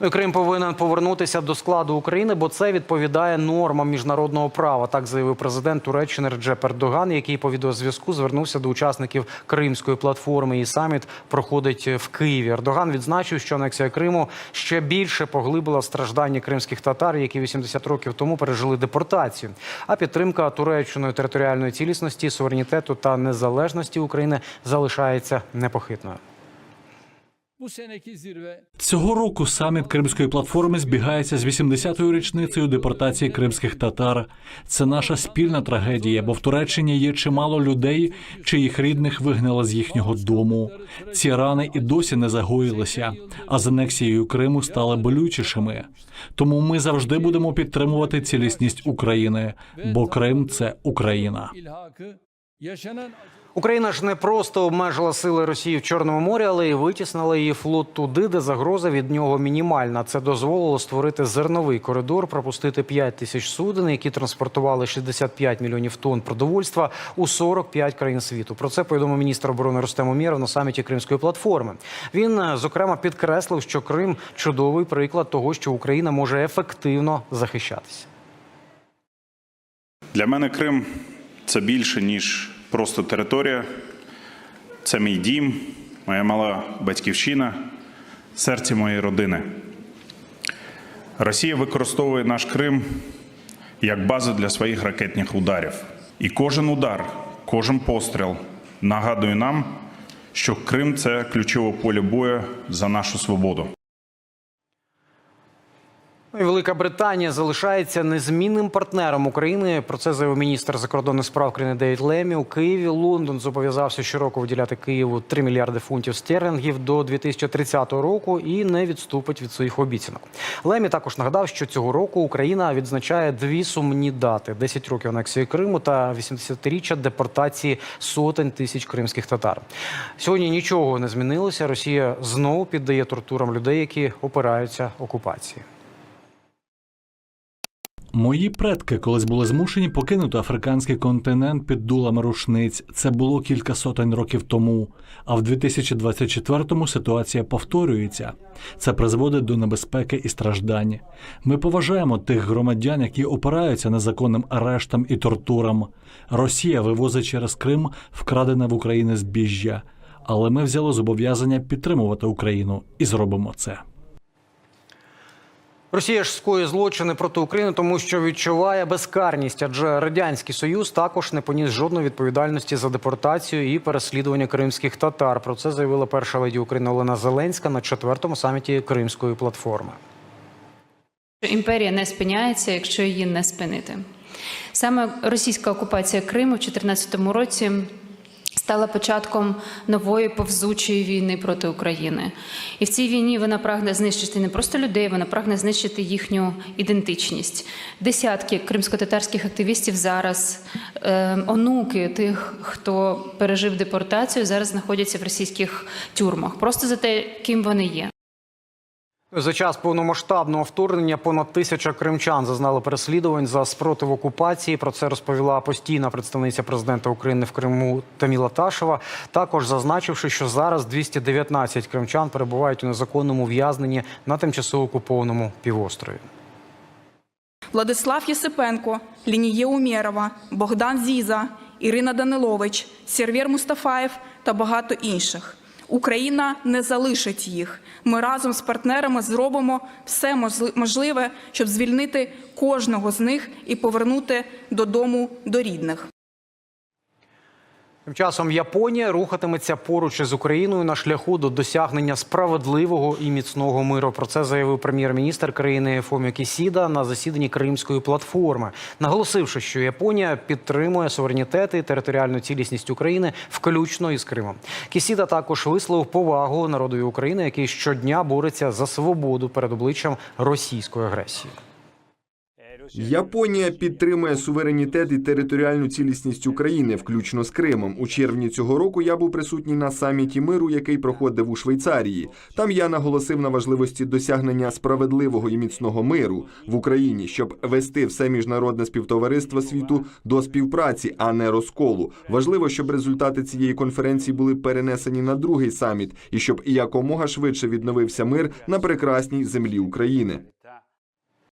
Ну, Крим повинен повернутися до складу України, бо це відповідає нормам міжнародного права. Так заявив президент Туреччини Реджеп Ердоган, який по відеозв'язку звернувся до учасників Кримської платформи. І саміт проходить в Києві. Ердоган відзначив, що анексія Криму ще більше поглибила страждання кримських татар, які 80 років тому пережили депортацію. А підтримка Туреччиною територіальної цілісності, суверенітету та незалежності України залишається непохитною. Bu seneki zirve Цього року саміт Кримської платформи збігається з 80-ю річницею депортації кримських татар. Це наша спільна трагедія, бо в Туреччині є чимало людей, чиїх рідних вигнали з їхнього дому. Ці рани і досі не загоїлися, а з анексією Криму стали болючішими. Тому ми завжди будемо підтримувати цілісність України, бо Крим це Україна. Україна ж не просто обмежила сили Росії в Чорному морі, але й витіснила її флот туди, де загроза від нього мінімальна. Це дозволило створити зерновий коридор, пропустити 5 тисяч суден, які транспортували 65 мільйонів тонн продовольства у 45 країн світу. Про це повідомив міністр оборони Рустем Умєров на саміті Кримської платформи. Він е, зокрема підкреслив, що Крим чудовий приклад того, що Україна може ефективно захищатися. Для мене Крим це більше, ніж просто територія. Це мій дім, моя мала батьківщина, серце моєї родини. Росія використовує наш Крим як базу для своїх ракетних ударів. І кожен удар, кожен постріл нагадує нам, що Крим це ключове поле бою за нашу свободу. Ну Велика Британія залишається незмінним партнером України. Про це заявив міністр закордонних справ країни Девід Лемі. У Києві Лондон зобов'язався щороку виділяти Києву 3 мільярди фунтів стерлінгів до 2030 року і не відступить від своїх обіцянок. Лемі також нагадав, що цього року Україна відзначає дві сумні дати: 10 років анексії Криму та 80-річчя депортації сотень тисяч кримських татар. Сьогодні нічого не змінилося. Росія знову піддає тортурам людей, які опираються окупації. Мої предки колись були змушені покинути африканський континент під дулами рушниць. Це було кілька сотень років тому. А в 2024-му ситуація повторюється. Це призводить до небезпеки і страждань. Ми поважаємо тих громадян, які опираються незаконним арештам і тортурам. Росія вивозить через Крим вкрадене в Україні збіжжя. Але ми взяли зобов'язання підтримувати Україну і зробимо це. Росія ж скоює злочини проти України, тому що відчуває безкарність, адже радянський союз також не поніс жодної відповідальності за депортацію і переслідування кримських татар. Про це заявила перша леді України Олена Зеленська на четвертому саміті Кримської платформи. Імперія не спиняється, якщо її не спинити. Саме російська окупація Криму в 2014 році стала початком нової повзучої війни проти України. І в цій війні вона прагне знищити не просто людей, вона прагне знищити їхню ідентичність. Десятки кримсько-татарських активістів зараз, е, онуки тих, хто пережив депортацію, зараз знаходяться в російських тюрмах, просто за те, ким вони є. За час повномасштабного вторгнення понад тисяча кримчан зазнали переслідувань за спротив окупації. Про це розповіла постійна представниця президента України в Криму Таміла Ташева. Також зазначивши, що зараз 219 кримчан перебувають у незаконному в'язненні на тимчасово окупованому півострові. Владислав Єсипенко, Лінія Умєрова, Богдан Зіза, Ірина Данилович, Сервєр Мустафаєв та багато інших. Україна не залишить їх. Ми разом з партнерами зробимо все можли- можливе, щоб звільнити кожного з них і повернути додому до рідних. Тим часом Японія рухатиметься поруч із Україною на шляху до досягнення справедливого і міцного миру. Про це заявив прем'єр-міністр країни Фоміо Кісіда на засіданні Кримської платформи, наголосивши, що Японія підтримує суверенітет і територіальну цілісність України, включно із Кримом. Кісіда також висловив повагу народові України, який щодня бореться за свободу перед обличчям російської агресії. Японія підтримує суверенітет і територіальну цілісність України, включно з Кримом. У червні цього року я був присутній на саміті миру, який проходив у Швейцарії. Там я наголосив на важливості досягнення справедливого і міцного миру в Україні, щоб вести все міжнародне співтовариство світу до співпраці, а не розколу. Важливо, щоб результати цієї конференції були перенесені на другий саміт, і щоб якомога швидше відновився мир на прекрасній землі України.